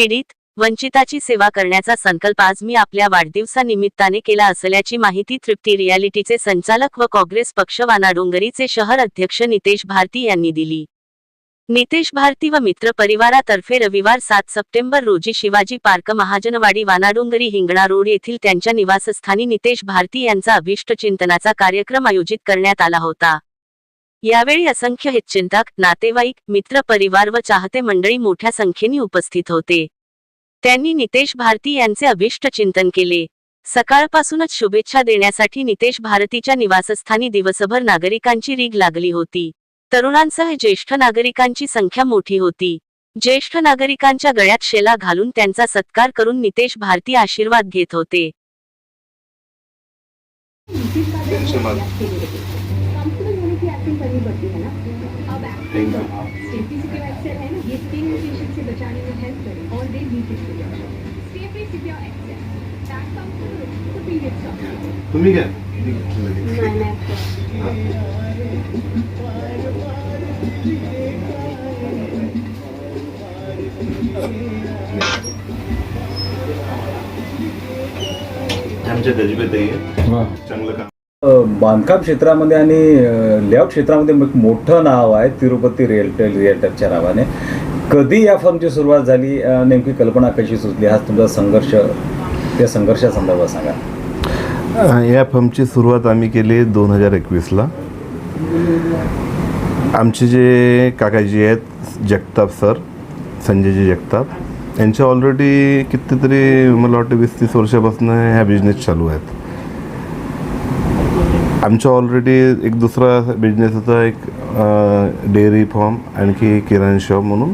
पीडित वंचिताची सेवा करण्याचा संकल्प आज मी आपल्या वाढदिवसानिमित्ताने केला असल्याची माहिती तृप्ती रियालिटीचे संचालक व काँग्रेस पक्ष वानाडोंगरीचे शहर अध्यक्ष नितेश भारती यांनी दिली. नितेश भारती व मित्र परिवारातर्फे रविवार सात सप्टेंबर रोजी शिवाजी पार्क महाजनवाडी वानाडोंगरी हिंगणा रोड येथील त्यांच्या निवासस्थानी नितेश भारती यांचा अभिष्ट चिंतनाचा कार्यक्रम आयोजित करण्यात आला होता. यावेळी असंख्य हितचिंतक नातेवाईक मित्र परिवार व चाहते मंडळी मोठ्या संख्येने उपस्थित होते. त्यांनी नितेश भारती यांचे अभिष्ट चिंतन केले. सकाळपासूनच शुभेच्छा देण्यासाठी नितेश भारतीच्या निवासस्थानी दिवसभर नागरिकांची रीग लागली होती. तरुणांसह ज्येष्ठ नागरिकांची संख्या मोठी होती. ज्येष्ठ नागरिकांच्या गळ्यात शेला घालून त्यांचा सत्कार करून नितेश भारती आशीर्वाद घेत होते. करनी पड़ती है ना अब एक्सेल है ना ये स्किन इरिटेशन से बचाने में हेल्प करे all day week Stayfree secure XL that period तुम्ही घ्या. आमच्या गजबेत आहे. चांगलं काम. बांधकाम क्षेत्रामध्ये आणि लेआउट क्षेत्रामध्ये एक मोठं नाव आहे तिरुपती रिअल्टर रिअल्टरच्या नावाने. कधी या फर्मची सुरुवात झाली? नेमकी कल्पना कशी सुचली? हा तुमचा संघर्ष त्या संघर्षासंदर्भात सांगा. या फर्मची सुरुवात आम्ही केली दोन हजार एकवीसला. आमचे जे काकाजी आहेत जगताप सर संजयजी जगताप यांच्या ऑलरेडी कितीतरी मला वाटतं वीस तीस वर्षापासून ह्या बिझनेस चालू आहेत. आमच्या ऑलरेडी एक दुसरा बिझनेस होता एक डेअरी फार्म आणखी किराणा शॉप म्हणून.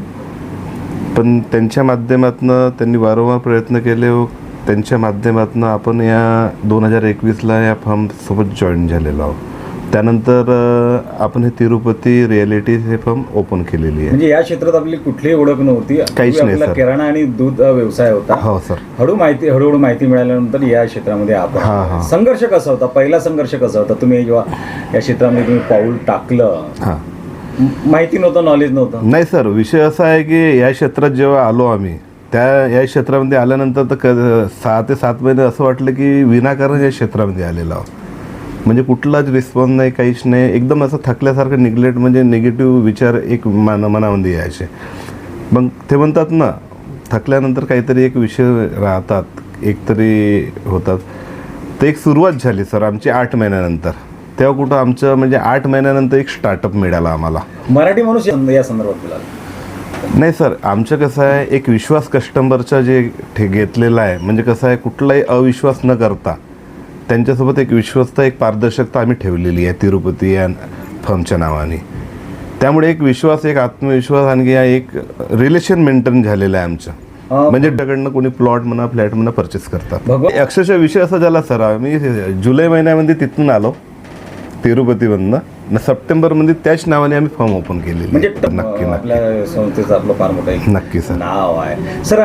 पण त्यांच्या माध्यमातून त्यांनी वारंवार प्रयत्न केले व त्यांच्या माध्यमातून आपण या दोन हजार एकवीसला या फॉर्मसोबत जॉईन झालेलो आहोत. त्यानंतर आपण हे तिरुपती रिॲलिटी हे फर्म ओपन केलेली आहे. म्हणजे या क्षेत्रात आपली कुठलीही ओळख नव्हती. काहीच नाही, सर. किराणा आणि दूध व्यवसाय होता. हो सर. हळू माहिती हळूहळू माहिती मिळाल्यानंतर या क्षेत्रामध्ये आपण हा. संघर्ष कसा होता? पहिला संघर्ष कसा होता? तुम्ही जेव्हा या क्षेत्रामध्ये तुम्ही पाऊल टाकलं हां. माहिती नव्हतं नॉलेज नव्हतं? नाही सर. विषय असा आहे की या क्षेत्रात जेव्हा आलो आम्ही त्या या क्षेत्रामध्ये आल्यानंतर तर क सहा ते सात महिने असं वाटलं की विनाकारण या क्षेत्रामध्ये आलेलो आहोत. म्हणजे कुठलाच रिस्पॉन्स नाही काहीच नाही. एकदम असं थकल्यासारखं निग्लेक्ट म्हणजे निगेटिव्ह विचार एक मान मनामध्ये यायचे. मग ते म्हणतात ना थकल्यानंतर काहीतरी एक विषय राहतात एकतरी होतात. तर एक सुरुवात झाली सर आमची आठ महिन्यानंतर. तेव्हा कुठं आमचं म्हणजे आठ महिन्यानंतर एक स्टार्टअप मिळाला आम्हाला. मराठी माणूस या- संदर्भात बोला नाही सर आमचं कसं आहे एक विश्वास कस्टमरचा जे ठे घेतलेला आहे म्हणजे कसं आहे कुठलाही अविश्वास न करता त्यांच्यासोबत एक विश्वस्त एक पारदर्शकता आम्ही ठेवलेली आहे तिरुपती या फर्मच्या नावाने. त्यामुळे एक विश्वास एक आत्मविश्वास आणखी या एक रिलेशन मेंटेन झालेलं आहे आमचं. म्हणजे त्याकडनं कोणी प्लॉट म्हणा फ्लॅट म्हणा परचेस करतात. अक्षरशः विषय असा झाला सर आम्ही जुलै महिन्यामध्ये तिथून आलो तिरुपतीमधनं. न सप्टेंबरमध्ये त्याच नावाने आम्ही फॉर्म ओपन केलेली म्हणजे. नक्की नक्की. आपल्या संस्थेचं आपलं फार मोठं एक नक्की सर. नाव आहे. सर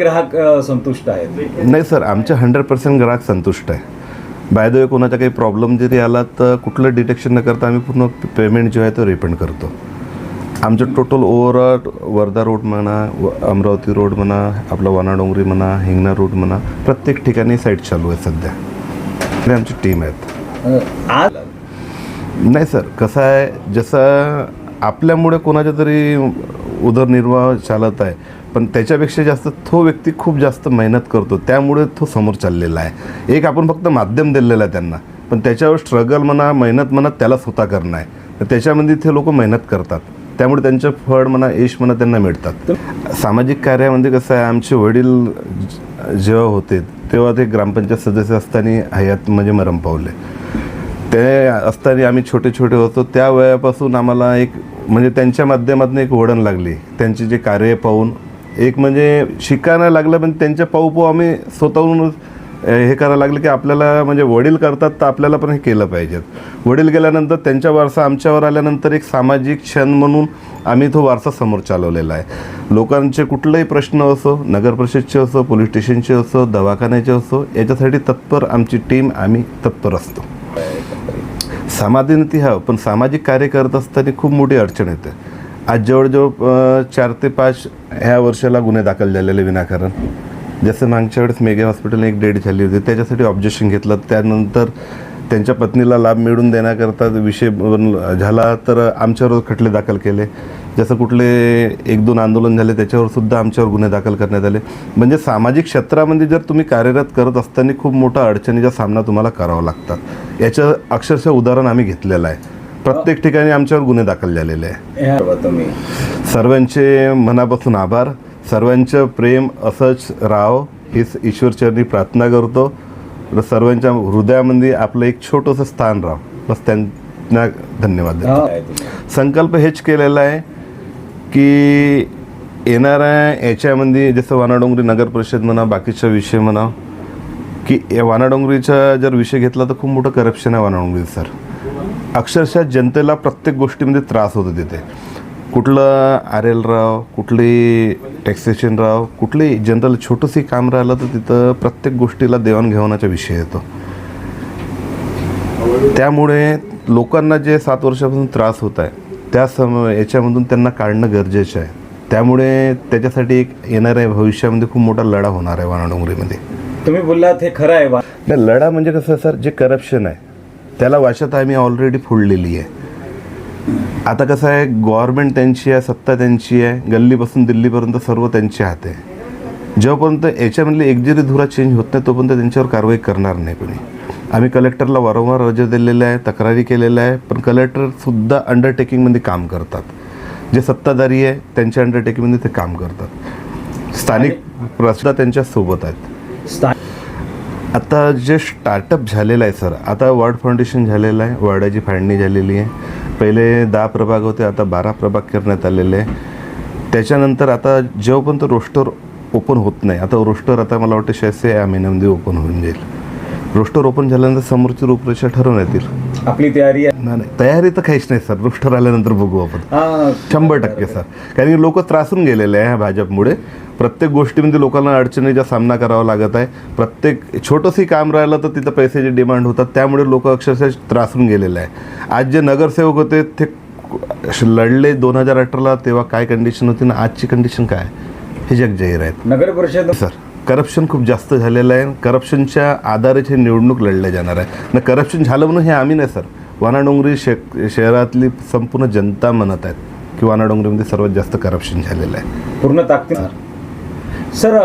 ग्राहक संतुष्ट आहेत. नाही सर आमचे हंड्रेड पर्सेंट ग्राहक संतुष्ट आहे. बाय द वे कोणाचा काही प्रॉब्लेम जरी आला तर कुठलं डिटेक्शन न करता आम्ही पूर्ण पेमेंट जो आहे तो रिफंड करतो. आमचं टोटल ओव्हरऑल वर्धा रोड म्हणा व- अमरावती रोड म्हणा आपला वनाडोंगरी म्हणा हिंगणा रोड म्हणा प्रत्येक ठिकाणी साईट चालू आहे सध्या. आणि आमची टीम आहेत. आज? नाही सर कसं आहे जसं आपल्यामुळे कोणाच्या तरी उदरनिर्वाह चालत आहे पण त्याच्यापेक्षा जास्त तो व्यक्ती खूप जास्त मेहनत करतो. त्यामुळे तो समोर चाललेला आहे. एक आपण फक्त माध्यम दिलेलं आहे त्यांना. पण त्याच्यावर स्ट्रगल म्हणा मेहनत म्हणा त्याला स्वतः करणं आहे. तर त्याच्यामध्ये ते लोक मेहनत करतात. त्यामुळे त्यांचं फळ म्हणा यश म्हणा त्यांना मिळतात. सामाजिक कार्यामध्ये कसं आहे आमचे वडील जेव्हा होते तेव्हा ते ग्रामपंचायत सदस्य असताना हयात म्हणजे मरम पावले. ते असताना आम्ही छोटे छोटे होतो. त्या वयापासून आम्हाला एक म्हणजे त्यांच्या माध्यमातून एक ओढण लागली. त्यांचे जे कार्य पाहून एक म्हणजे शिकायला लागलं पण त्यांच्या पाहू आम्ही स्वतःहून हे करायला लागलं की आपल्याला म्हणजे वडील करतात तर आपल्याला पण हे केलं पाहिजेत वडील गेल्यानंतर त्यांच्या वारसा आमच्यावर आल्यानंतर एक सामाजिक क्षण म्हणून आम्ही तो वारसा समोर चालवलेला आहे. लोकांचे कुठलाही प्रश्न असो नगर परिषदचे असो पोलीस स्टेशनचे असो दवाखान्याचे असो याच्यासाठी तत्पर आमची टीम आम्ही तत्पर असतो. समाधानती हा पण सामाजिक कार्य करत असताना खूप मोठी अडचण येते. आज जवळजवळ चार ते पाच ह्या वर्षाला गुन्हे दाखल झालेले विनाकारण जसं मागच्या वेळेस मेघे हॉस्पिटल एक डेट झाली होती त्याच्यासाठी ऑब्जेक्शन घेतलं त्यानंतर त्यांच्या पत्नीला लाभ मिळवून देण्याकरता विषय झाला तर आमच्यावर खटले दाखल केले. जसं कुठले एक दोन आंदोलन झाले त्याच्यावर सुद्धा आमच्यावर गुन्हे दाखल करण्यात आले. म्हणजे सामाजिक क्षेत्रामध्ये जर तुम्ही कार्यरत करत असताना खूप मोठा अडचणीचा सामना तुम्हाला करावा लागतात. याचं अक्षरशः उदाहरण आम्ही घेतलेलं आहे. प्रत्येक ठिकाणी आमच्यावर गुन्हे दाखल झालेले आहे तुम्ही सर्वांचे मनापासून आभार. सर्वांचं प्रेम असंच राहो हीच ईश्वरचरणी प्रार्थना करतो. र सर्वांच्या हृदयामध्ये आपलं एक छोटंसं स्थान राहो. बस त्यांना धन्यवाद देतो. संकल्प हेच केलेला आहे की येणाऱ्या याच्यामध्ये जसं वानाडोंगरी नगर परिषद म्हणा बाकीचा विषय म्हणा की या वानाडोंगरीचा जर विषय घेतला तर खूप मोठं करप्शन आहे वानाडोंगरी सर अक्षरशः जनतेला प्रत्येक गोष्टीमध्ये त्रास होतो तिथे. कुठलं आर एल राव कुठली टॅक्सेशन राव कुठली जनतेला छोटंसं काम राहिलं तर तिथं प्रत्येक गोष्टीला देवाणघेवाणाचा विषय येतो. त्यामुळे लोकांना जे सात वर्षापासून त्रास होत आहे त्या सम याच्यामधून त्यांना काढणं गरजेचं आहे. त्यामुळे त्याच्यासाठी एक येणाऱ्या भविष्यामध्ये खूप मोठा लढा होणार आहे वानाडोंगरीमध्ये. तुम्ही बोललात हे खरं आहे नाही लढा म्हणजे कसं सर जे करप्शन आहे त्याला वाशत आम्ही ऑलरेडी फोडलेली आहे. आता कसं आहे गव्हर्नमेंट त्यांची आहे सत्ता त्यांची आहे गल्लीपासून दिल्लीपर्यंत सर्व त्यांच्या हात आहे. जेव्हापर्यंत याच्यामधली एक जरी धुरा चेंज होत नाही तोपर्यंत त्यांच्यावर कारवाई करणार नाही कोणी. आम्ही कलेक्टरला वारंवार अर्ज दिलेले आहे तक्रारी केलेल्या आहे पण कलेक्टरसुद्धा अंडरटेकिंगमध्ये काम करतात. जे सत्ताधारी आहे त्यांच्या अंडरटेकिंगमध्ये ते काम करतात. स्थानिक प्रश्न त्यांच्यासोबत आहेत. आता जे स्टार्टअप झालेलं आहे सर आता वॉर्ड फाउंडेशन झालेलं आहे वर्डाची फाळणी झालेली आहे. पहिले दहा प्रभाग होते आता बारा प्रभाग करण्यात आलेले आहे. त्याच्यानंतर आता जेव्हापर्यंत रोस्टर ओपन होत नाही आता रोस्टर आता मला वाटतं शास्त्री या महिन्यामध्ये ओपन होऊन जाईल. रोस्टर ओपन झाल्यानंतर समोरची रूपरेषा ठरवण्यात येईल आपली तयारी आहे. नाही नाही, तयारी तर काहीच नाही सर. रोस्टर आल्यानंतर बघू आपण. हा शंभर टक्के सर. कारण की लोक त्रासून गेलेले आहे ह्या भाजपमुळे. प्रत्येक गोष्टीमध्ये लोकांना अडचणीचा सामना करावा लागत आहे. प्रत्येक छोटंसंही काम राहिलं तर तिथं पैशाची डिमांड होतात. त्यामुळे लोक अक्षरशः त्रासून गेलेले आहे. आज जे नगरसेवक होते ते लढले दोन हजार अठराला तेव्हा काय कंडिशन होती ना आजची कंडिशन काय आहे? हे जग जाहीर आहेत. नगर परिषद सर. करप्शन खूप जास्त झालेलं आहे. करप्शनच्या आधारेच हे निवडणूक लढल्या जाणार आहे. ना करप्शन झालं म्हणून हे आम्ही नाही सर. वानाडोंगरी शे शहरातली संपूर्ण जनता म्हणत आहेत की वानाडोंगरीमध्ये सर्वात जास्त करप्शन झालेलं आहे. पूर्ण ताकदीन सर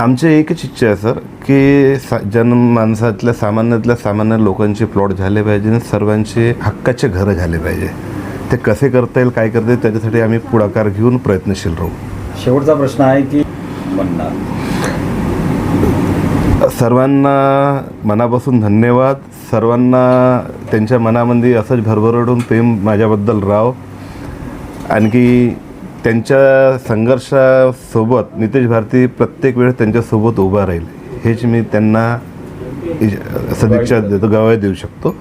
आमची एकच इच्छा आहे सर की सा जन माणसातल्या सामान्यातल्या सामान्य लोकांचे प्लॉट झाले पाहिजे आणि सर्वांचे हक्काचे घरं झाले पाहिजे. ते कसे करता येईल काय करता येईल त्याच्यासाठी आम्ही पुढाकार घेऊन प्रयत्नशील राहू. शेवटचा प्रश्न आहे की म्हणणार सर्वांना मनापासून धन्यवाद. सर्वांना त्यांच्या मनामध्ये असंच भरभरडून प्रेम माझ्याबद्दल राव. आणखी त्यांच्या संघर्षासोबत नितेश भारती प्रत्येक वेळेस त्यांच्यासोबत उभा राहील. हेच मी त्यांना सदिच्छा देतो गवाही देऊ शकतो.